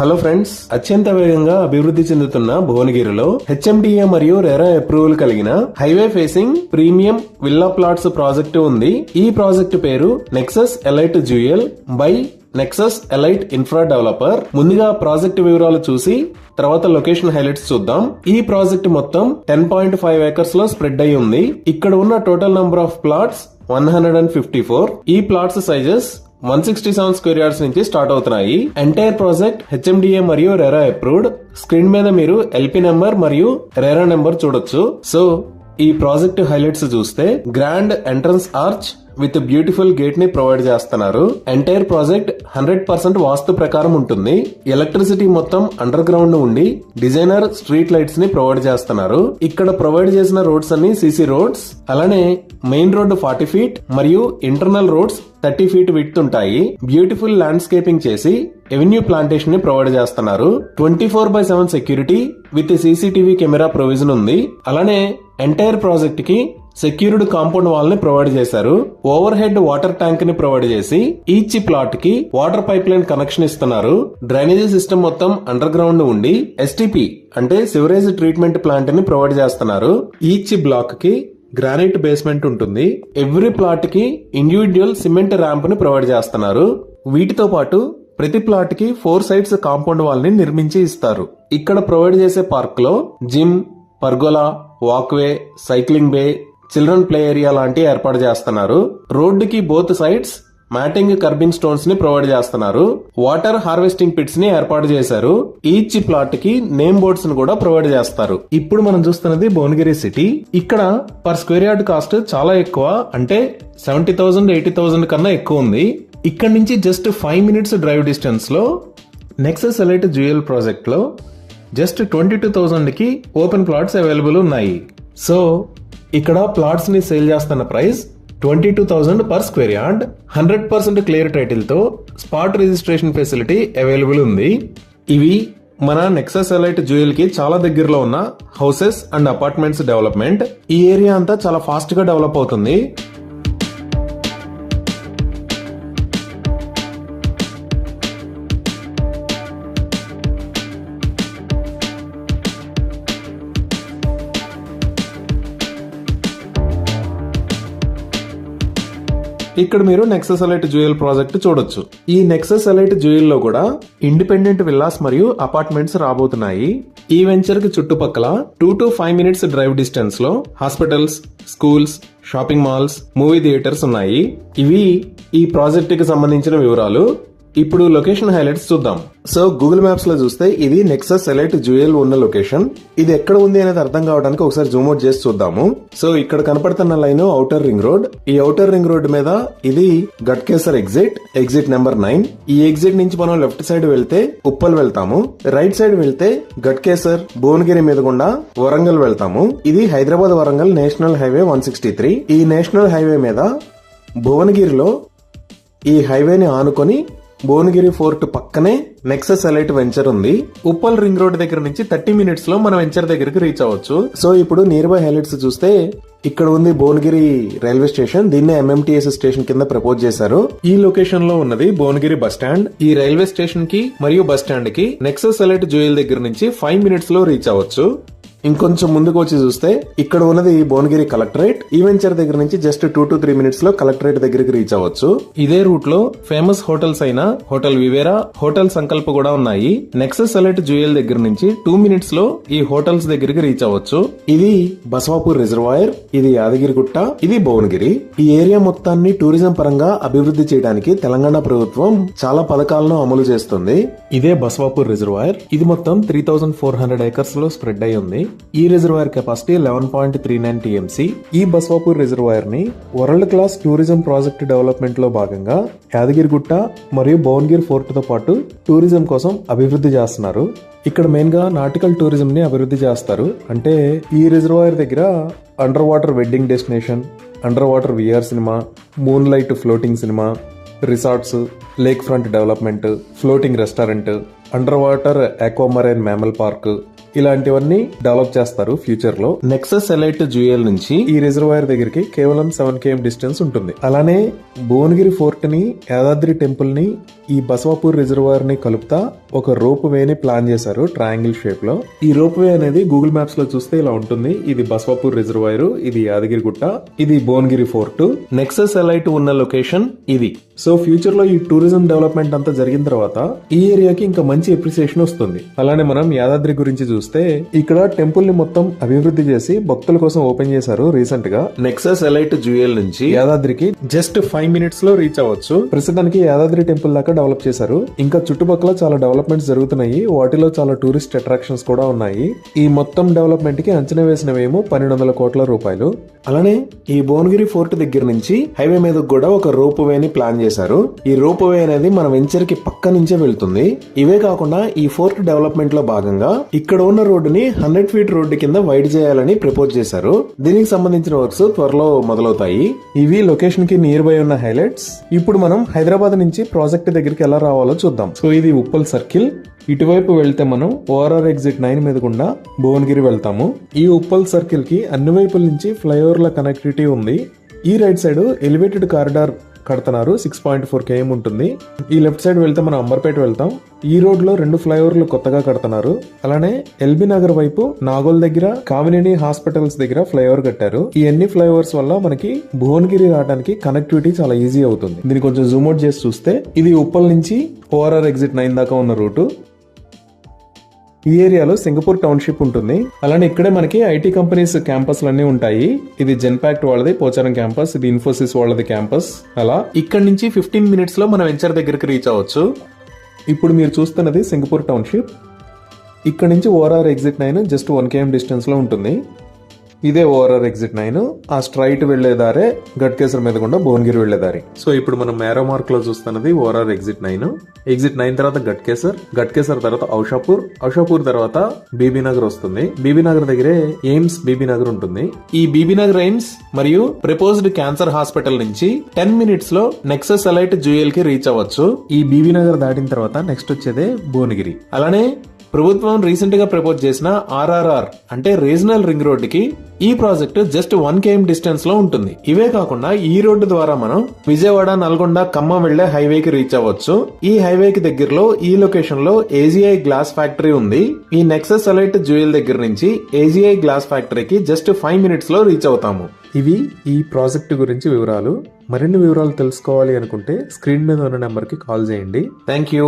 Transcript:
Hello friends అత్యంత వేగంగా అభివృద్ధి చెందుతున్న భువనగిరిలో హెచ్ఎండిఏ మరియు రెరా అప్రూవల్ కలిగిన highway facing premium villa plots project ఉంది. ఈ ప్రాజెక్టు పేరు Nexus Elite Jewel by Nexus Elite infra developer. ముందుగా ప్రాజెక్ట్ వివరాలు చూసి తర్వాత లొకేషన్ హైలైట్స్ చూద్దాం. ఈ ప్రాజెక్ట్ మొత్తం టెన్ పాయింట్ ఫైవ్ ఏకర్స్లో స్ప్రెడ్ అయి ఉంది. ఇక్కడ ఉన్న total number of plots one hundred and fifty four. ఈ plots sizes one sixty seven square yards నుంచి స్టార్ట్ అవుతున్నాయి. ఎంటైర్ ప్రాజెక్ట్ హెచ్ఎండిఏ మరియు రెరా అప్రూవ్డ్ స్క్రీన్ మీద మీరు ఎల్పి నెంబర్ మరియు రెరా నెంబర్ చూడొచ్చు. సో ఈ ప్రాజెక్ట్ హైలైట్స్ చూస్తే grand entrance arch with beautiful గేట్ని provide చేస్తున్నారు. Entire project hundred percent vastu ప్రకారం ఉంటుంది. ఎలక్ట్రిసిటీ మొత్తం అండర్ గ్రౌండ్ ఉండి డిజైనర్ స్ట్రీట్ లైట్స్ని ప్రొవైడ్ చేస్తున్నారు. ఇక్కడ ప్రొవైడ్ చేసిన రోడ్స్ అన్ని సిసి రోడ్స్ అలానే మెయిన్ రోడ్డు ఫార్టీ ఫీట్ మరియు internal roads thirty feet width ఉంటాయి. బ్యూటిఫుల్ ల్యాండ్స్కేపింగ్ చేసి ఎవెన్యూ ప్లాంటేషన్ని ప్రొవైడ్ చేస్తున్నారు. Twenty four by seven security with CCTV camera provision ఉంది. అలానే ఎంటైర్ ప్రాజెక్ట్కి సెక్యూర్డ్ కాంపౌండ్ వాల్ని ప్రొవైడ్ చేశారు. ఓవర్ హెడ్ వాటర్ ట్యాంక్ని ప్రొవైడ్ చేసి ఈచ్ ప్లాట్కి వాటర్ పైప్ లైన్ కనెక్షన్ ఇస్తున్నారు. డ్రైనేజీ సిస్టమ్ మొత్తం అండర్ గ్రౌండ్ ఉండి ఎస్టిపి అంటే సివరేజ్ ట్రీట్మెంట్ ప్లాంట్ని ప్రొవైడ్ చేస్తున్నారు. ఈచ్ బ్లాక్కి గ్రానైట్ బేస్మెంట్ ఉంటుంది. ఎవ్రీ ప్లాట్కి ఇండివిజువల్ సిమెంట్ ర్యాంప్ని ప్రొవైడ్ చేస్తున్నారు. వీటితో పాటు ప్రతి ప్లాట్కి ఫోర్ సైడ్స్ కాంపౌండ్ వాల్ని నిర్మించి ఇస్తారు. ఇక్కడ ప్రొవైడ్ చేసే పార్క్లో gym pergola walkway cycling bay children play area లాంటి ఏర్పాటు చేస్తున్నారు. రోడ్డుకి బోత్ సైడ్స్ మ్యాటింగ్ కర్బింగ్ స్టోన్స్ని ప్రొవైడ్ చేస్తున్నారు. వాటర్ హార్వెస్టింగ్ పిట్స్ని ఏర్పాటు చేశారు. ఈచ్ ప్లాట్కి నేమ్ బోర్డ్స్ని కూడా ప్రొవైడ్ చేస్తారు. ఇప్పుడు మనం చూస్తున్నది భువనగిరి సిటీ. ఇక్కడ పర్ స్క్వేర్ యార్డ్ కాస్ట్ చాలా ఎక్కువ అంటే సెవెంటీ థౌసండ్ ఎయిటీ థౌసండ్ కన్నా ఎక్కువ ఉంది. ఇక్కడ నుంచి జస్ట్ ఫైవ్ మినిట్స్ డ్రైవ్ డిస్టెన్స్లో నెక్సస్ ఎలైట్ జ్యూయల్ ప్రాజెక్ట్లో జస్ట్ ట్వంటీ టూ థౌజండ్కి ఓపెన్ ప్లాట్స్ అవైలబుల్ ఉన్నాయి. సో ఇక్కడ ప్లాట్స్ని సేల్ చేస్తున్న price twenty two thousand per square yard hundred percent clear టైటిల్తో స్పాట్ రిజిస్ట్రేషన్ ఫెసిలిటీ అవైలబుల్ ఉంది. ఇవి మన నెక్సస్ ఎలైట్ జ్యూయల్కి చాలా దగ్గరలో ఉన్న హౌసెస్ అండ్ అపార్ట్మెంట్స్ డెవలప్మెంట్. ఈ ఏరియా అంతా చాలా ఫాస్ట్గా డెవలప్ అవుతుంది. ఇక్కడ మీరు నెక్సస్ ఎలైట్ జ్యూయల్ ప్రాజెక్ట్ చూడొచ్చు. ఈ నెక్సస్ ఎలైట్ జ్యూయల్లో కూడా ఇండిపెండెంట్ విల్లాస్ మరియు అపార్ట్మెంట్స్ రాబోతున్నాయి. ఈ వెంచర్కి చుట్టుపక్కల two to five minutes drive డిస్టెన్స్లో hospitals schools shopping malls movie theatres ఉన్నాయి. ఇవి ఈ ప్రాజెక్ట్కి సంబంధించిన వివరాలు ఇప్పుడు లొకేషన్ హైలైట్స్ చూద్దాం. సో గూగుల్ మ్యాప్స్లో చూస్తే ఇది నెక్సస్ సెలెక్ట్ జ్యూయల్ ఉన్న లొకేషన్ ఇది ఎక్కడ ఉంది అనేది అర్థం కావడానికి ఒకసారి జూమ్ అవుట్ చేసి చూద్దాము. సో ఇక్కడ కనపడుతున్న లైన్ ఔటర్ రింగ్ రోడ్ ఈ ఔటర్ రింగ్ రోడ్ మీద ఇది Ghatkesar exit exit number nine ఈ ఎగ్జిట్ నుంచి మనం లెఫ్ట్ సైడ్ వెళ్తే ఉప్పల్ వెళ్తాము. రైట్ సైడ్ వెళ్తే గట్కేసర్ భువనగిరి మీద గుండా వరంగల్ వెళ్తాము. ఇది Hyderabad Warangal national highway one sixty three ఈ నేషనల్ హైవే మీద భువనగిరిలో ఈ హైవేని ఆనుకొని భువనగిరి ఫోర్ట్ పక్కనే నెక్సస్ ఎలైట్ వెంచర్ ఉంది. ఉప్పల్ రింగ్ రోడ్ దగ్గర నుంచి థర్టీ మినిట్స్లో మన వెంచర్ దగ్గరికి రీచ్ అవ్వచ్చు. సో ఇప్పుడు నియర్ బై హైలైట్స్ చూస్తే ఇక్కడ ఉంది భువనగిరి రైల్వే స్టేషన్ దీన్ని ఎంఎంటీఎస్ స్టేషన్ కింద ప్రపోజ్ చేశారు. ఈ లొకేషన్లో ఉన్నది భువనగిరి బస్ స్టాండ్ ఈ రైల్వే స్టేషన్కి మరియు బస్ స్టాండ్కి నెక్సస్ ఎలైట్ జోయల్ దగ్గర నుంచి ఫైవ్ మినిట్స్లో రీచ్ అవ్వచ్చు. ఇంకొంచెం ముందుకు వచ్చి చూస్తే ఇక్కడ ఉన్నది భువనగిరి కలెక్టరేట్. ఈ వెంచర్ దగ్గర నుంచి జస్ట్ టూ టు త్రీ మినిట్స్లో కలెక్టరేట్ దగ్గరికి రీచ్ అవ్వచ్చు. ఇదే రూట్లో ఫేమస్ హోటల్స్ అయిన హోటల్ వివేరా హోటల్ సంకల్ప కూడా ఉన్నాయి. నెక్సస్ సెలెక్ట్ జ్యూయల్ దగ్గర నుంచి టూ మినిట్స్లో ఈ హోటల్స్ దగ్గరికి రీచ్ అవ్వచ్చు. ఇది బసవాపూర్ రిజర్వాయర్ ఇది యాదగిరిగుట్ట ఇది భువనగిరి. ఈ ఏరియా మొత్తాన్ని టూరిజం పరంగా అభివృద్ధి చేయడానికి తెలంగాణ ప్రభుత్వం చాలా పథకాలను అమలు చేస్తుంది. ఇదే బసవాపూర్ రిజర్వాయర్. ఇది మొత్తం త్రీ థౌసండ్ ఫోర్ హండ్రెడ్ ఏకర్స్లో స్ప్రెడ్ అయి ఉంది ఈ reservoir capacity eleven point three nine TMC ఈ బస్వాపూర్ రిజర్వాయర్ని వరల్డ్ క్లాస్ టూరిజం ప్రాజెక్ట్ డెవలప్మెంట్లో భాగంగా యాదగిరిగుట్ట మరియు భువనగిరి ఫోర్ట్తో పాటు టూరిజం కోసం అభివృద్ధి చేస్తున్నారు. ఇక్కడ మెయిన్గా నాటికల్ టూరిజం ని అభివృద్ధి చేస్తారు. అంటే ఈ రిజర్వాయర్ దగ్గర underwater wedding destination underwater VR cinema moonlight floating cinema resorts lakefront development floating restaurant underwater aquamarine mammal park ఇలాంటివన్నీ డెవలప్ చేస్తారు ఫ్యూచర్లో. నెక్సస్ ఎలైట్ జ్యూయల్ నుంచి ఈ రిజర్వాయర్ దగ్గరికి కేవలం సెవెన్ కేఎం డిస్టెన్స్ ఉంటుంది. అలానే భువనగిరి ఫోర్ట్ని యాదాద్రి టెంపుల్ని ఈ బసవాపూర్ రిజర్వాయర్ని కలుపుతా ఒక రోప్ వేని ప్లాన్ చేశారు ట్రయాంగిల్ షేప్లో. ఈ రోప్ వే అనేది గూగుల్ మ్యాప్స్లో చూస్తే ఇలా ఉంటుంది. ఇది బసవాపూర్ రిజర్వాయర్ ఇది యాదగిరి గుట్ట ఇది భువనగిరి ఫోర్ట్ నెక్సస్ ఎలైట్ ఉన్న లొకేషన్ ఇది. సో ఫ్యూచర్లో ఈ టూరిజం డెవలప్మెంట్ అంతా జరిగిన తర్వాత ఈ ఏరియాకి ఇంకా మంచి ఎప్రిసియేషన్ వస్తుంది. అలానే మనం యాదాద్రి గురించి చూస్తే ఇక్కడ టెంపుల్ని మొత్తం అభివృద్ధి చేసి భక్తుల కోసం ఓపెన్ చేశారు రీసెంట్గా నెక్సస్ ఎలైట్ జ్యూయల్ నుంచి యాదాద్రికి జస్ట్ ఫైవ్ మినిట్స్లో రీచ్ అవ్వచ్చు. ప్రస్తుతానికి యాదాద్రి టెంపుల్ దాకా డెవలప్ చేశారు. ఇంకా చుట్టుపక్కల చాలా డెవలప్మెంట్స్ జరుగుతున్నాయి. వాటిలో చాలా టూరిస్ట్ అట్రాక్షన్స్ కూడా ఉన్నాయి. ఈ మొత్తం డెవలప్మెంట్కి అంచనా వేసినవేమో పన్నెండు వందల కోట్ల రూపాయలు. అలానే ఈ భువనగిరి ఫోర్ట్ దగ్గర నుంచి హైవే మీద కూడా ఒక రోప్ వేని ప్లాన్ చేశారు. ఈ రోప్ వే అనేది మన వెంచర్కి పక్క నుంచే వెళ్తుంది. ఇవే కాకుండా ఈ ఫోర్ట్ డెవలప్మెంట్లో భాగంగా ఇక్కడ ఉన్న రోడ్డుని హండ్రెడ్ ఫీట్ రోడ్డు కింద వైడ్ చేయాలని ప్రపోజ్ చేశారు. దీనికి సంబంధించిన వర్క్స్ త్వరలో మొదలవుతాయి. ఇవి లొకేషన్కి నియర్ బై ఉన్న హైలైట్స్. ఇప్పుడు మనం హైదరాబాద్ నుంచి ప్రాజెక్ట్ దగ్గరికి ఎలా రావాలో చూద్దాం. సో ఇది ఉప్పల్ సర్కిల్. ఇటువైపు వెళ్తే మనం ఓఆర్ఆర్ ఎగ్జిట్ నైన్ మీద గుండా భువనగిరి వెళ్తాము. ఈ ఉప్పల్ సర్కిల్కి అన్ని వైపుల నుంచి ఫ్లైఓవర్ల కనెక్టివిటీ ఉంది. ఈ రైట్ సైడ్ ఎలివేటెడ్ కారిడార్ కడుతున్నారు. సిక్స్ పాయింట్ ఫోర్ కేఎం ఉంటుంది. ఈ లెఫ్ట్ సైడ్ వెళ్తే మనం అంబర్పేట వెళ్తాం. ఈ రోడ్లో రెండు ఫ్లైఓవర్లు కొత్తగా కడుతున్నారు. అలానే ఎల్బీ నగర్ వైపు నాగోల్ దగ్గర కామినేని హాస్పిటల్స్ దగ్గర ఫ్లైఓవర్ కట్టారు. ఈ అన్ని ఫ్లైఓవర్స్ వల్ల మనకి భువనగిరి రావడానికి కనెక్టివిటీ చాలా ఈజీ అవుతుంది. దీన్ని కొంచెం జూమ్అట్ చేసి చూస్తే ఇది ఉప్పల్ నుంచి ఓఆర్ఆర్ ఎగ్జిట్ నైన్ దాకా ఉన్న రూటు ఈ ఏరియాలో సింగపూర్ టౌన్షిప్ ఉంటుంది. అలానే ఇక్కడే మనకి ఐటీ కంపెనీస్ క్యాంపస్లు అన్ని ఉంటాయి. ఇది జెన్పాక్ట్ వాళ్ళది పోచారం క్యాంపస్ ఇది ఇన్ఫోసిస్ వాళ్ళది క్యాంపస్. అలా ఇక్కడ నుంచి ఫిఫ్టీన్ మినిట్స్లో మన వెంచర్ దగ్గరికి రీచ్ అవ్వచ్చు. ఇప్పుడు మీరు చూస్తున్నది సింగపూర్ టౌన్షిప్. ఇక్కడ నుంచి ORR exit nine just one KM డిస్టెన్స్లో ఉంటుంది. ఇదే ఓఆర్ఆర్ ఎగ్జిట్ నైన్. ఆ స్ట్రైట్ వెళ్ళేదారే గట్కేసర్ మీద గుండా భువనగిరి వెళ్ళేదారి సో ఇప్పుడు మనం మేరో మార్క్లో చూస్తున్నది ORR exit nine. Exit nine తర్వాత గట్కేసర్ గట్కేసర్ తర్వాత ఔషాపూర్. ఔషాపూర్ తర్వాత బీబీ నగర్ వస్తుంది. బీబీనగర్ దగ్గరే ఎయిమ్స్ బీబీ నగర్ ఉంటుంది. ఈ బీబీనగర్ ఎయిమ్స్ మరియు ప్రపోజ్డ్ క్యాన్సర్ హాస్పిటల్ నుంచి టెన్ మినిట్స్లో నెక్సస్ అలైట్ జూయల్కి రీచ్ అవ్వచ్చు. ఈ బీబీనగర్ దాటిన తర్వాత నెక్స్ట్ వచ్చేదే భువనగిరి. అలానే ప్రభుత్వం రీసెంట్గా ప్రపోజ్ చేసిన ఆర్ఆర్ఆర్ అంటే రీజనల్ రింగ్ రోడ్డుకి ఈ ప్రాజెక్ట్ జస్ట్ వన్ కేఎం డిస్టెన్స్లో ఉంటుంది. ఇవే కాకుండా ఈ రోడ్డు ద్వారా మనం విజయవాడ నల్గొండ ఖమ్మం వెళ్ళే హైవేకి రీచ్ అవ్వచ్చు. ఈ హైవేకి దగ్గరలో ఈ లొకేషన్లో ఏజీఐ గ్లాస్ ఫ్యాక్టరీ ఉంది. ఈ నెక్సస్ అలైట్ జ్యూయల్ దగ్గర నుంచి ఏజీఐ గ్లాస్ ఫ్యాక్టరీకి జస్ట్ ఫైవ్ మినిట్స్లో రీచ్ అవుతాము. ఇవి ఈ ప్రాజెక్ట్ గురించి వివరాలు. మరిన్ని వివరాలు తెలుసుకోవాలి అనుకుంటే స్క్రీన్ మీద ఉన్న నెంబర్కి కాల్ చేయండి. Thank you